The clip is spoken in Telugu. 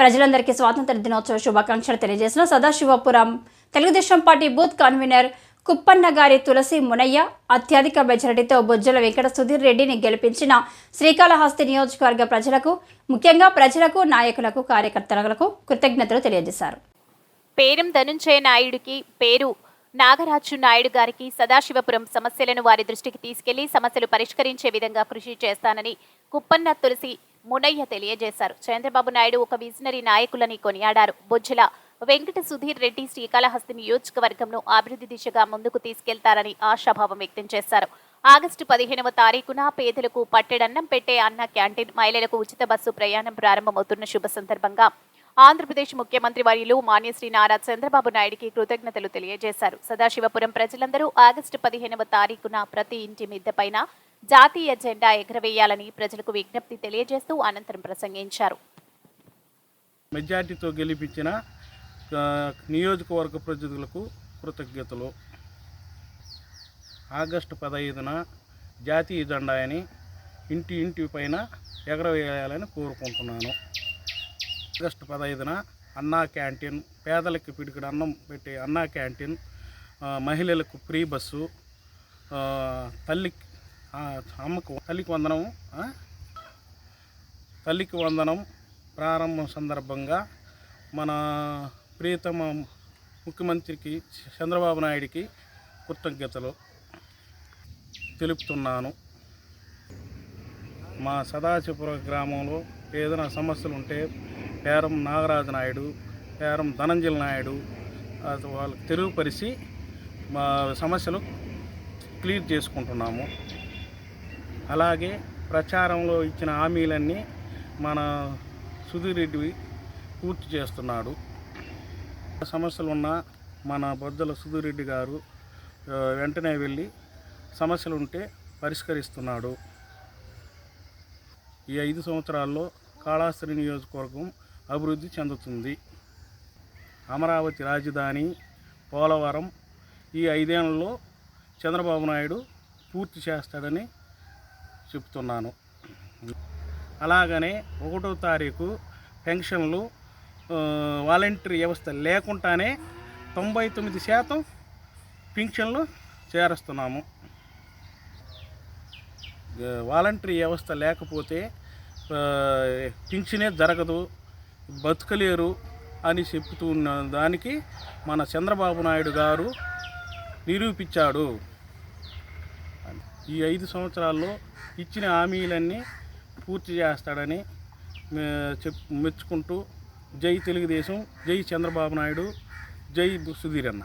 ప్రజలందరికీ స్వాతంత్ర దినోత్సవ శుభాకాంక్షలు తెలియజేసిన Sadasivapuram Telugu Desam party booth convener Kuppanna గారి తులసి మునయ్య అత్యధిక మెజారిటీతో బొజ్జల వెంకట సుధీర్ రెడ్డిని గెలిపించిన శ్రీకాళహస్తి నియోజకవర్గ ప్రజలకు ముఖ్యంగా ప్రజలకు నాయకులకు కార్యకర్తలకు కృతజ్ఞతలు తెలియజేశారు. పేరం ధనుంజయ నాయుడికి పేరు నాగరాజు నాయుడు గారికి సదాశివపురం సమస్యలను వారి దృష్టికి తీసుకెళ్ళి సమస్యలు పరిష్కరించే విధంగా కృషి చేస్తానని కుప్పన్న తులసి మునయ్య తెలియజేశారు. చంద్రబాబు నాయుడు ఒక విజనరీ నాయకులని కొనియాడారు. బొజ్జల వెంకట సుధీర్ రెడ్డి శ్రీకాళహస్తి నియోజకవర్గంను అభివృద్ధి దిశగా ముందుకు తీసుకెళ్తారని ఆశాభావం వ్యక్తం చేశారు. ఆగస్టు పదిహేనవ తారీఖున పేదలకు పట్టెడన్నం పెట్టే అన్న క్యాంటీన్ మహిళలకు ఉచిత బస్సు ప్రయాణం ప్రారంభమవుతున్న శుభ సందర్భంగా ఆంధ్రప్రదేశ్ ముఖ్యమంత్రి వర్యులు మాన్యశ్రీ నారా చంద్రబాబు నాయుడికి కృతజ్ఞతలు తెలియజేశారు. సదాశివపురం ప్రజలందరూ ఆగస్టు పదిహేనవ తారీఖున ప్రతి ఇంటి మిద్దెపైన జాతీయ జెండా ఎగరవేయాలని ప్రజలకు విజ్ఞప్తి తెలియజేస్తూ అనంతరం ప్రసంగించారు. మెజార్టీతో గెలిపించిన నియోజకవర్గ ప్రజలకు కృతజ్ఞతలు. ఆగస్టు పదహైదున జాతీయ జెండాని ఇంటి ఇంటి పైన ఎగరవేయాలని కోరుకుంటున్నాను. ఆగస్టు పదహైదున అన్నా క్యాంటీన్ పేదలకు పిడికిడు అన్నం పెట్టే అన్నా క్యాంటీన్ మహిళలకు ఫ్రీ బస్సు తల్లికి అమ్మకు తల్లికి వందనం తల్లికి వందనం ప్రారంభం సందర్భంగా మన ప్రియతమ ముఖ్యమంత్రికి చంద్రబాబు నాయుడికి కృతజ్ఞతలు తెలుపుతున్నాను. మా సదాశివపుర గ్రామంలో ఏదైనా సమస్యలు ఉంటే పేరం నాగరాజు నాయుడు పేరం ధనంజల నాయుడు వాళ్ళకి తెలుగుపరిచి మా సమస్యలు క్లియర్ చేసుకుంటున్నాము. అలాగే ప్రచారంలో ఇచ్చిన హామీలన్నీ మన సుధీర్ రెడ్డి పూర్తి చేస్తున్నాడు. సమస్యలు ఉన్న మన బొద్దల సుధీర్ రెడ్డి గారు వెంటనే వెళ్ళి సమస్యలు ఉంటే పరిష్కరిస్తున్నాడు. ఈ ఐదు సంవత్సరాల్లో కాళాస్త్రి నియోజకవర్గం అభివృద్ధి చెందుతుంది. అమరావతి రాజధాని పోలవరం ఈ ఐదేళ్ళలో చంద్రబాబు నాయుడు పూర్తి చేస్తాడని చెప్తున్నాను. అలాగనే ఒకటో తారీఖు పెన్షన్లు వాలంటరీ వ్యవస్థ లేకుండానే తొంభై తొమ్మిది శాతం పింఛన్లు చేరుస్తున్నాము. వాలంటరీ వ్యవస్థ లేకపోతే పింఛనే జరగదు బతకలేరు అని చెప్తూ ఉన్న దానికి మన చంద్రబాబు నాయుడు గారు నిరూపించాడు. ఈ ఐదు సంవత్సరాల్లో ఇచ్చిన హామీలన్నీ పూర్తి చేస్తాడని చెప్ మెచ్చుకుంటూ జై తెలుగుదేశం జై చంద్రబాబు నాయుడు జై సుధీర్ అన్న